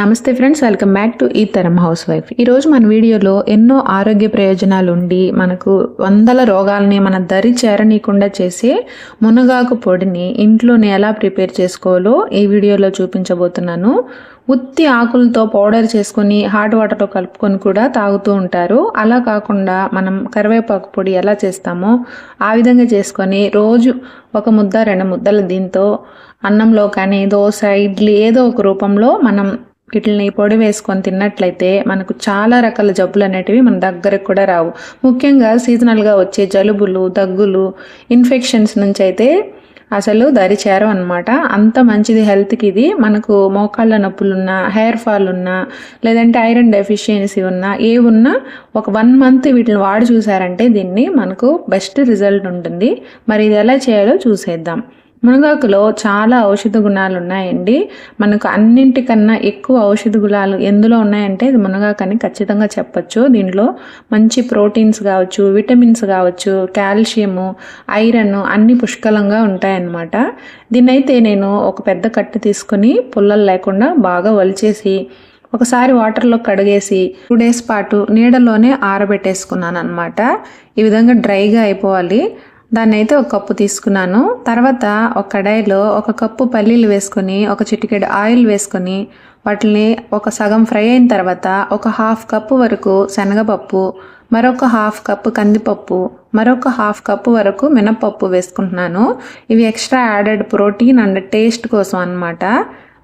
నమస్తే friends welcome back to ఈ తరం హౌస్ వైఫ్. ఈరోజు మన వీడియోలో ఎన్నో ఆరోగ్య ప్రయోజనాలు ఉండి మనకు వందల రోగాల్ని మన దరి చేరనీయకుండా చేసే మునగాకు పొడిని ఇంట్లోనే ఎలా ప్రిపేర్ చేసుకోవాలో ఈ వీడియోలో చూపించబోతున్నాను. ఉత్తి ఆకులతో పౌడర్ చేసుకొని హాట్ వాటర్లో కలుపుకొని కూడా తాగుతూ ఉంటారు. అలా కాకుండా మనం కరివేపాకు పొడి ఎలా చేస్తామో ఆ విధంగా చేసుకొని రోజు ఒక ముద్ద రెండు ముద్దలు దీంతో అన్నంలో కానీ దోశ ఇడ్లీ ఏదో ఒక రూపంలో మనం వీటిని పొడి వేసుకొని తిన్నట్లయితే మనకు చాలా రకాల జబ్బులు అనేటివి మన దగ్గరకు కూడా రావు. ముఖ్యంగా సీజనల్గా వచ్చే జలుబులు దగ్గులు ఇన్ఫెక్షన్స్ నుంచి అయితే అసలు దరి చేరం అనమాట అంత మంచిది హెల్త్కి ఇది. మనకు మోకాళ్ళ నొప్పులున్నా హెయిర్ ఫాల్ ఉన్నా లేదంటే ఐరన్ డెఫిషియన్సీ ఉన్నా ఏ ఉన్నా ఒక వన్ మంత్ వీటిని వాడి చూసారంటే దీన్ని మనకు బెస్ట్ రిజల్ట్ ఉంటుంది. మరి ఇది ఎలా చేయాలో చూసేద్దాం. మునగాకులో చాలా ఔషధ గుణాలు ఉన్నాయండి. మనకు అన్నింటికన్నా ఎక్కువ ఔషధ గుణాలు ఎందులో ఉన్నాయంటే ఇది అని ఖచ్చితంగా చెప్పచ్చు. దీంట్లో మంచి ప్రోటీన్స్ కావచ్చు విటమిన్స్ కావచ్చు కాల్షియము ఐరన్ అన్ని పుష్కలంగా ఉంటాయన్నమాట. దీన్నైతే నేను ఒక పెద్ద కట్టు తీసుకొని పుల్లలు లేకుండా బాగా వలిచేసి ఒకసారి వాటర్లో కడిగేసి టూ డేస్ పాటు నీడలోనే ఆరబెట్టేసుకున్నాను అనమాట ఈ విధంగా డ్రైగా అయిపోవాలి. దాన్ని అయితే ఒక కప్పు తీసుకున్నాను. తర్వాత ఒక కడాయిలో ఒక కప్పు పల్లీలు వేసుకొని ఒక చిటికెడు ఆయిల్ వేసుకొని వాటిని ఒక సగం ఫ్రై అయిన తర్వాత ఒక హాఫ్ కప్పు వరకు శనగపప్పు మరొక హాఫ్ కప్పు కందిపప్పు మరొక హాఫ్ కప్పు వరకు మినపప్పు వేసుకుంటున్నాను. ఇవి extra added protein and taste కోసం అనమాట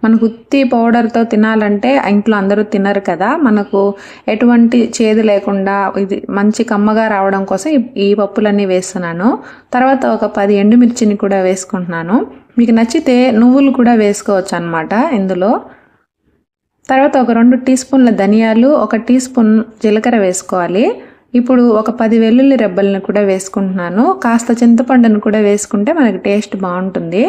మనకు ఉత్తి పౌడర్తో తినాలంటే ఇంట్లో అందరూ తినరు కదా. మనకు ఎటువంటి చేదు లేకుండా ఇది మంచి కమ్మగా రావడం కోసం ఈ పప్పులన్నీ వేస్తున్నాను. తర్వాత ఒక పది ఎండుమిర్చిని కూడా వేసుకుంటున్నాను. మీకు నచ్చితే నువ్వులు కూడా వేసుకోవచ్చు అనమాట ఇందులో. తర్వాత ఒక రెండు టీ స్పూన్ల ధనియాలు ఒక టీ స్పూన్ జీలకర్ర వేసుకోవాలి. ఇప్పుడు ఒక పది వెల్లుల్లి రెబ్బలను కూడా వేసుకుంటున్నాను. కాస్త చింతపండును కూడా వేసుకుంటే మనకి టేస్ట్ బాగుంటుంది.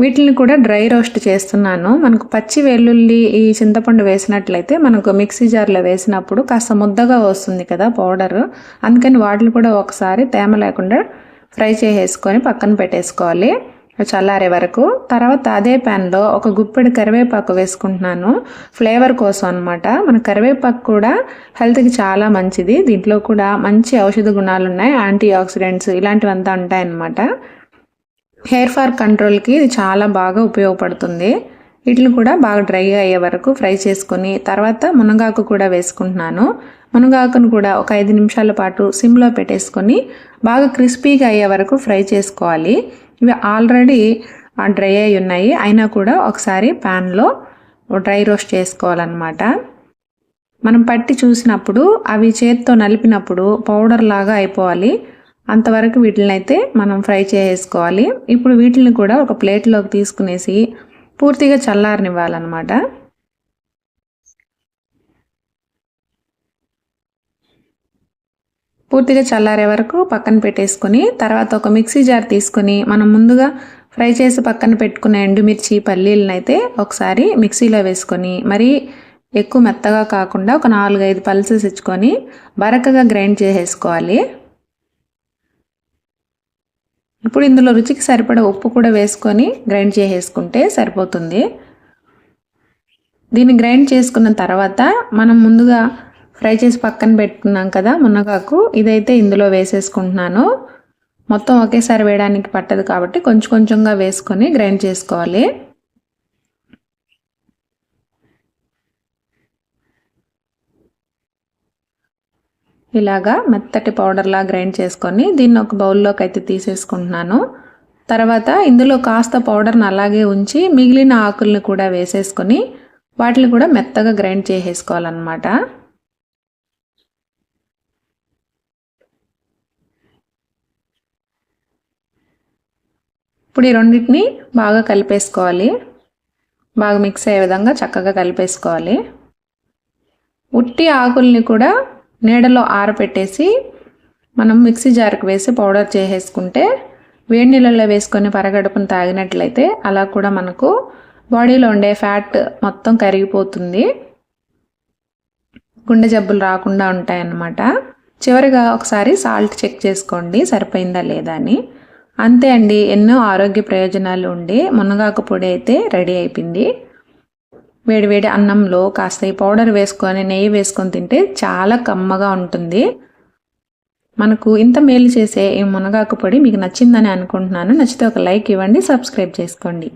వీటిని కూడా డ్రై రోస్ట్ చేస్తున్నాను. మనకు పచ్చి వెల్లుల్లి ఈ చింతపండు వేసినట్లయితే మనకు మిక్సీ జార్లో వేసినప్పుడు కాస్త ముద్దగా వస్తుంది కదా పౌడర్. అందుకని వాటిని కూడా ఒకసారి తేమ లేకుండా ఫ్రై చేసేసుకొని పక్కన పెట్టేసుకోవాలి. చల్లారే వరకు. తర్వాత అదే ప్యాన్లో ఒక గుప్పెడు కరివేపాకు వేసుకుంటున్నాను. ఫ్లేవర్ కోసం అనమాట మన కరివేపాకు కూడా హెల్త్కి చాలా మంచిది. దీంట్లో కూడా మంచి ఔషధ గుణాలు ఉన్నాయి యాంటీ ఆక్సిడెంట్స్ ఇలాంటివంతా ఉంటాయన్నమాట. హెయిర్ ఫాల్ కంట్రోల్కి ఇది చాలా బాగా ఉపయోగపడుతుంది. వీటిని కూడా బాగా డ్రైగా అయ్యే వరకు ఫ్రై చేసుకుని తర్వాత మునగాకు కూడా వేసుకుంటున్నాను. మునగాకును కూడా ఒక ఐదు నిమిషాల పాటు సిమ్లో పెట్టేసుకొని బాగా క్రిస్పీగా అయ్యే వరకు ఫ్రై చేసుకోవాలి. ఇవి ఆల్రెడీ డ్రై అయి ఉన్నాయి. అయినా కూడా ఒకసారి ప్యాన్లో డ్రై రోస్ట్ చేసుకోవాలన్నమాట. మనం పట్టి చూసినప్పుడు అవి చేత్తో నలిపినప్పుడు పౌడర్ లాగా అయిపోవాలి. అంతవరకు వీటిని అయితే మనం ఫ్రై చేసుకోవాలి ఇప్పుడు వీటిని కూడా ఒక ప్లేట్లోకి తీసుకునేసి పూర్తిగా చల్లారనివ్వాలన్నమాట. పూర్తిగా చల్లారే వరకు పక్కన పెట్టేసుకొని తర్వాత ఒక మిక్సీ జార్ తీసుకొని మనం ముందుగా ఫ్రై చేసి పక్కన పెట్టుకున్న ఎండుమిర్చి పల్లీలను అయితే ఒకసారి మిక్సీలో వేసుకొని మరీ ఎక్కువ మెత్తగా కాకుండా ఒక నాలుగైదు పల్సెస్ ఇచ్చుకొని బరకగా గ్రైండ్ చేసేసుకోవాలి. ఇప్పుడు ఇందులో రుచికి సరిపడ ఉప్పు కూడా వేసుకొని గ్రైండ్ చేసేసుకుంటే సరిపోతుంది. దీన్ని గ్రైండ్ చేసుకున్న తర్వాత మనం ముందుగా ఫ్రై చేసి పక్కన పెట్టుకున్నాం కదా మునగాకు ఇదైతే ఇందులో వేసేసుకుంటున్నాను. మొత్తం ఒకేసారి వేయడానికి పట్టదు కాబట్టి కొంచెం కొంచెంగా వేసుకొని గ్రైండ్ చేసుకోవాలి. ఇలాగా మెత్తటి పౌడర్లా గ్రైండ్ చేసుకొని దీన్ని ఒక బౌల్లోకి అయితే తీసేసుకుంటున్నాను. తర్వాత ఇందులో కాస్త పౌడర్ని అలాగే ఉంచి మిగిలిన ఆకుల్ని కూడా వేసేసుకొని వాటిని కూడా మెత్తగా గ్రైండ్ చేసేసుకోవాలన్నమాట. ఇప్పుడు ఈ రెండింటిని బాగా కలిపేసుకోవాలి. బాగా మిక్స్ అయ్యే విధంగా చక్కగా కలిపేసుకోవాలి. ఉట్టి ఆకుల్ని కూడా నీడలో ఆరపెట్టేసి మనం మిక్సీ జార్కి వేసి పౌడర్ చేసేసుకుంటే వేడి నీళ్ళలో వేసుకొని పరగడుపును తాగినట్లయితే అలా కూడా మనకు బాడీలో ఉండే ఫ్యాట్ మొత్తం కరిగిపోతుంది. గుండె జబ్బులు రాకుండా ఉంటాయన్నమాట. చివరిగా ఒకసారి సాల్ట్ చెక్ చేసుకోండి సరిపోయిందా లేదా అని. అంతే అండి ఎన్నో ఆరోగ్య ప్రయోజనాలు ఉండి మునగాకు పొడి అయితే రెడీ అయిపోయింది. వేడివేడి అన్నంలో కాస్త ఈ పౌడర్ వేసుకొని నెయ్యి వేసుకొని తింటే చాలా కమ్మగా ఉంటుంది. మనకు ఇంత మేలు చేసే ఈ మునగాకు పొడి మీకు నచ్చిందని అనుకుంటున్నాను. నచ్చితే ఒక లైక్ ఇవ్వండి సబ్స్క్రైబ్ చేసుకోండి.